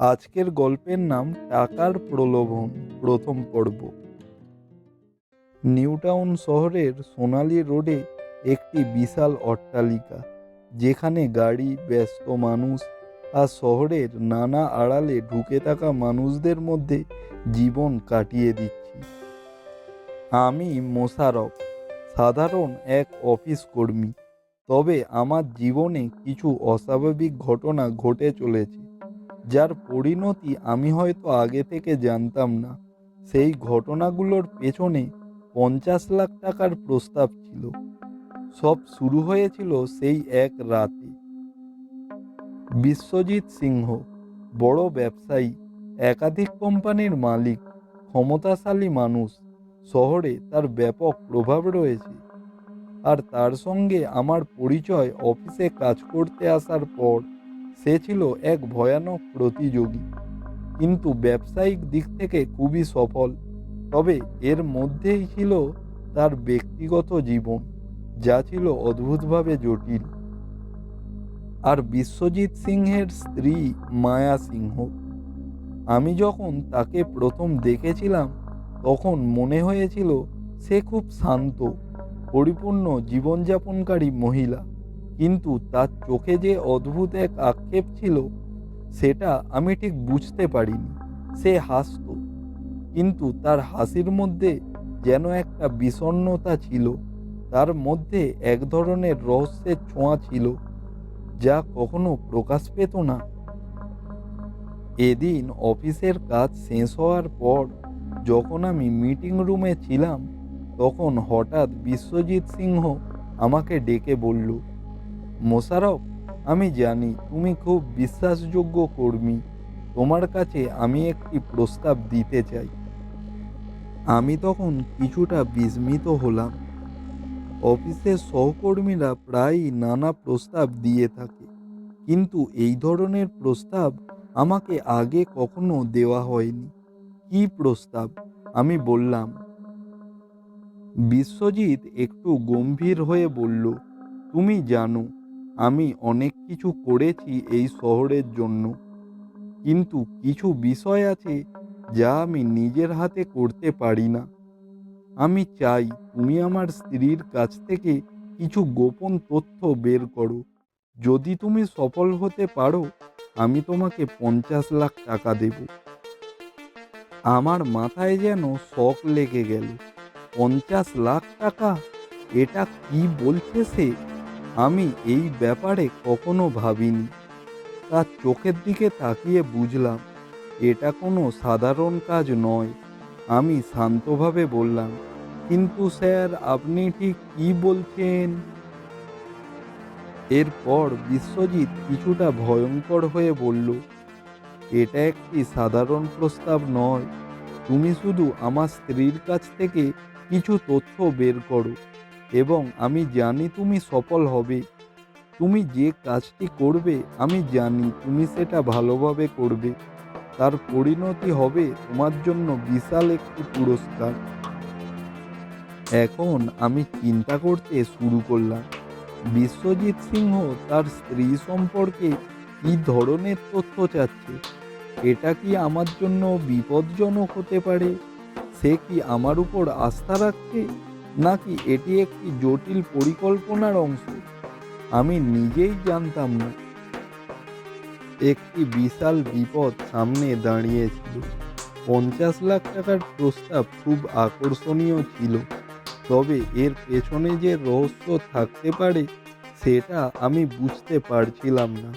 আজকের গল্পের নাম টাকার প্রলোভন, প্রথম পর্ব। নিউটাউন শহরের সোনালী রোডে একটি বিশাল অট্টালিকা, যেখানে গাড়ি, ব্যস্ত মানুষ আর শহরের নানা আড়ালে ঢুকে থাকা মানুষদের মধ্যে জীবন কাটিয়ে দিচ্ছি। আমি মোশারফ সাধারণ এক অফিস কর্মী। তবে আমার জীবনে কিছু অস্বাভাবিক ঘটনা ঘটে চলেছে। যার পরিণতি আমি হয়তো আগে থেকে জানতাম না, সেই ঘটনাগুলোর পেছনে পঞ্চাশ লাখ টাকার প্রস্তাব ছিল। সব শুরু হয়েছিল সেই এক রাতে। বিশ্বজিৎ সিংহ, বড় ব্যবসায়ী, একাধিক কোম্পানির মালিক, ক্ষমতাশালী মানুষ, শহরে তার ব্যাপক প্রভাব রয়েছে। আর তার সঙ্গে আমার পরিচয় অফিসে কাজ করতে আসার পর সে ছিল এক ভয়ানক প্রতিযোগী। কিন্তু ব্যবসায়িক দিক থেকে খুবই সফল। তবে এর মধ্যেই ছিল তার ব্যক্তিগত জীবন, যা ছিল অদ্ভুতভাবে জটিল। আর বিশ্বজিৎ সিংহের স্ত্রী মায়া সিংহ। আমি যখন তাকে প্রথম দেখেছিলাম, তখন মনে হয়েছিল সে খুব শান্ত, পরিপূর্ণ জীবনযাপনকারী মহিলা। কিন্তু তার চোখে যে অদ্ভুত এক আক্ষেপ ছিল, সেটা আমি ঠিক বুঝতে পারিনি। সে হাসত, কিন্তু তার হাসির মধ্যে যেন একটা বিষণ্ণতা ছিল। তার মধ্যে এক ধরনের রহস্যের ছোঁয়া ছিল, যা কখনো প্রকাশ পেত না। এদিন অফিসের কাজ শেষ হওয়ার পর যখন আমি মিটিং রুমে ছিলাম, তখন হঠাৎ বিশ্বজিৎ সিংহ আমাকে ডেকে বলল মোশারফ, আমি জানি তুমি খুব বিশ্বাসযোগ্য কর্মী। তোমার কাছে আমি একটি প্রস্তাব দিতে চাই। আমি তখন কিছুটা বিস্মিত হলাম। অফিসের সহকর্মীরা প্রায়ই নানা প্রস্তাব দিয়ে থাকে, কিন্তু এই ধরনের প্রস্তাব আমাকে আগে কখনো দেওয়া হয়নি। কি প্রস্তাব? আমি বললাম, বিশ্বজিৎ একটু গম্ভীর হয়ে বলল, তুমি জানো আমি অনেক কিছু করেছি এই শহরের জন্য। কিন্তু কিছু বিষয় আছে যা আমি নিজের হাতে করতে পারি না। আমি চাই তুমি আমার স্ত্রীর কাছ থেকে কিছু গোপন তথ্য বের করো। যদি তুমি সফল হতে পারো, আমি তোমাকে পঞ্চাশ লাখ টাকা দেব। আমার মাথায় যেন শখ লেগে গেল। পঞ্চাশ লাখ টাকা? এটা কি বলছে সে? আমি এই ব্যাপারে কখনো ভাবিনি। তার চোখের দিকে তাকিয়ে বুঝলাম, এটা কোনো সাধারণ কাজ নয়, আমি শান্তভাবে বললাম। কিন্তু স্যার, আপনি ঠিক কি বলছেন? এরপর বিশ্বজিৎ কিছুটা ভয়ঙ্কর হয়ে বলল, এটা একটি সাধারণ প্রস্তাব নয়, তুমি শুধু আমার স্ত্রীর কাছ থেকে কিছু তথ্য বের করো। এবং আমি জানি তুমি সফল হবে। তুমি যে কাজটি করবে, আমি জানি তুমি সেটা ভালোভাবে করবে। তার পরিণতি হবে তোমার জন্য বিশাল একটি পুরস্কার। এখন আমি চিন্তা করতে শুরু করলাম, বিশ্বজিৎ সিংহ তার স্ত্রী সম্পর্কে কি ধরনের তথ্য চাচ্ছে? এটা কি আমার জন্য বিপজ্জনক হতে পারে? সে কি আমার উপর আস্থা রাখছে? নাকি এটি একটি জটিল পরিকল্পনার অংশ? আমি নিজেই জানতাম না। একটি বিশাল বিপদ সামনে দাঁড়িয়েছিল। পঞ্চাশ লাখ টাকার প্রস্তাব খুব আকর্ষণীয় ছিল। তবে এর পেছনে যে রহস্য থাকতে পারে, সেটা আমি বুঝতে পারছিলাম না।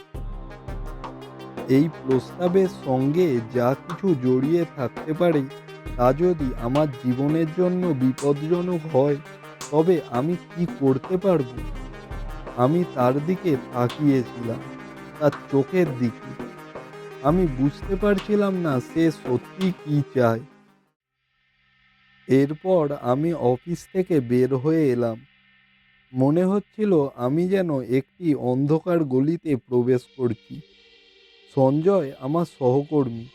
এই প্রস্তাবের সঙ্গে যা কিছু জড়িয়ে থাকতে পারে তা যদি আমার জীবনের জন্য বিপজ্জনক হয়, তবে আমি কি করতে পারব? আমি তার দিকে তাকিয়েছিলাম, তার চোখের দিকে। আমি বুঝতে পারছিলাম না সে সত্যি কি চায়। এরপর আমি অফিস থেকে বের হয়ে এলাম। মনে হচ্ছিল আমি যেন একটি অন্ধকার গলিতে প্রবেশ করছি। সঞ্জয় আমার সহকর্মী।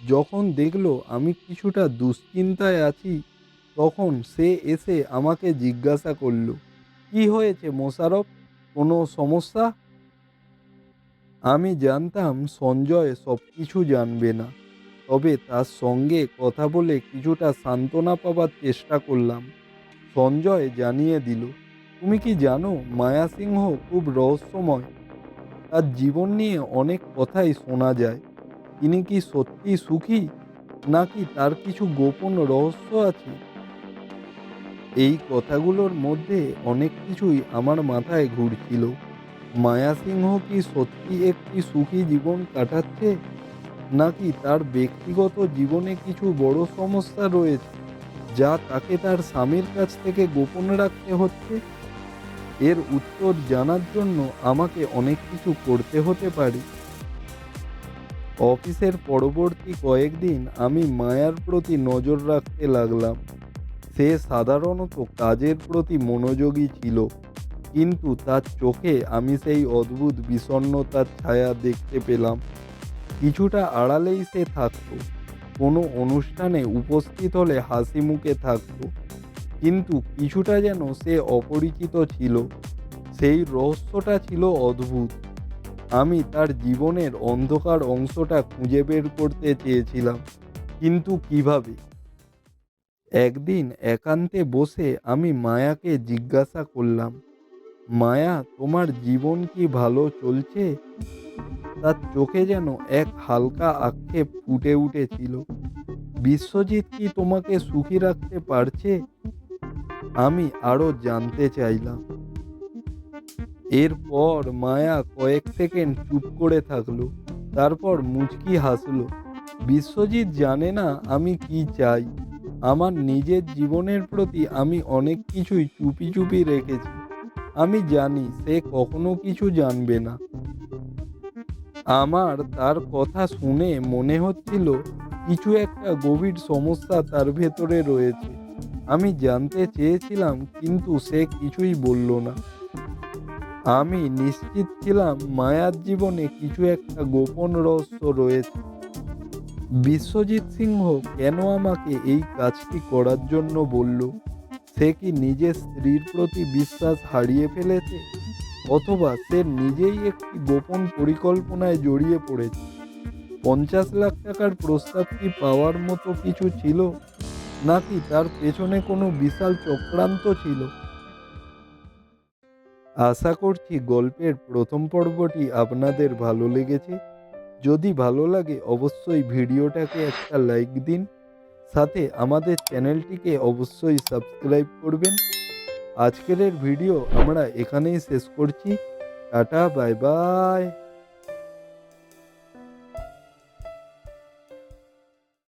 যখন দেখল আমি কিছুটা দুশ্চিন্তায় আছি, তখন সে এসে আমাকে জিজ্ঞাসা করল, কি হয়েছে মোশারফ কোনো সমস্যা? আমি জানতাম সঞ্জয় সব কিছু জানবে না, তবে তার সঙ্গে কথা বলে কিছুটা সান্ত্বনা পাবার চেষ্টা করলাম। সঞ্জয় জানিয়ে দিল, তুমি কি জানো মায়া সিংহ খুব রহস্যময়? তার জীবন নিয়ে অনেক কথাই শোনা যায়। তিনি কি সত্যি সুখী, নাকি তার কিছু গোপন রহস্য আছে? এই কথাগুলোর মধ্যে অনেক কিছুই আমার মাথায় ঘুরছিল। মায়া সিংহ কি সত্যি একটি সুখী জীবন কাটাচ্ছে, নাকি তার ব্যক্তিগত জীবনে কিছু বড় সমস্যা রয়েছে, যা তাকে তার স্বামীর কাছ থেকে গোপন রাখতে হচ্ছে? এর উত্তর জানার জন্য আমাকে অনেক কিছু করতে হতে পারে। অফিসের পরবর্তী কয়েকদিন আমি মায়ার প্রতি নজর রাখতে লাগলাম। সে সাধারণত কাজের প্রতি মনোযোগী ছিল, কিন্তু তার চোখে আমি সেই অদ্ভুত বিষণ্ণতার ছায়া দেখতে পেলাম। কিছুটা আড়ালেই সে থাকতো, কোনো অনুষ্ঠানে উপস্থিত হলে হাসি মুখে থাকতো, কিন্তু কিছুটা যেন সে অপরিচিত ছিল। সেই রহস্যটা ছিল অদ্ভুত। আমি তার জীবনের অন্ধকার অংশটা খুঁজে বের করতে চেয়েছিলাম, কিন্তু কীভাবে? একদিন একান্তে বসে আমি মায়াকে জিজ্ঞাসা করলাম, মায়া, তোমার জীবন কি ভালো চলছে? তার চোখে যেন এক হালকা আক্ষেপ ফুটে উঠেছিল, বিশ্বজিৎ কি তোমাকে সুখী রাখতে পারছে? আমি আরও জানতে চাইলাম এরপর মায়া কয়েক সেকেন্ড চুপ করে থাকল, তারপর মুচকি হাসলো। বিশ্বজিৎ জানে না আমি কি চাই। আমার নিজের জীবনের প্রতি আমি অনেক কিছুই চুপি চুপি রেখেছি। আমি জানি সে কখনো কিছু জানবে না। আমার তার কথা শুনে মনে হচ্ছিল কিছু একটা গভীর সমস্যা তার ভেতরে রয়েছে। আমি জানতে চেয়েছিলাম কিন্তু সে কিছুই বলল না। আমি নিশ্চিত ছিলাম মায়ার জীবনে কিছু একটা গোপন রহস্য রয়েছে। বিশ্বজিৎ সিংহ কেন আমাকে এই কাজটি করার জন্য বলল? সে কি নিজের স্ত্রীর প্রতি বিশ্বাস হারিয়ে ফেলেছে? অথবা সে নিজেই একটি গোপন পরিকল্পনায় জড়িয়ে পড়েছে? পঞ্চাশ লাখ টাকার প্রস্তাব কি পাওয়ার মতো কিছু ছিল? নাকি তার পেছনে কোনো বিশাল চক্রান্ত ছিল? আশা করছি গল্পের প্রথম পর্বটি আপনাদের ভালো লেগেছে। যদি ভালো লাগে অবশ্যই ভিডিওটাকে একটা লাইক দিন, সাথে আমাদের চ্যানেলটিকে অবশ্যই সাবস্ক্রাইব করবেন। আজকের ভিডিও আমরা এখানেই শেষ করছি। টাটা, বাই বাই।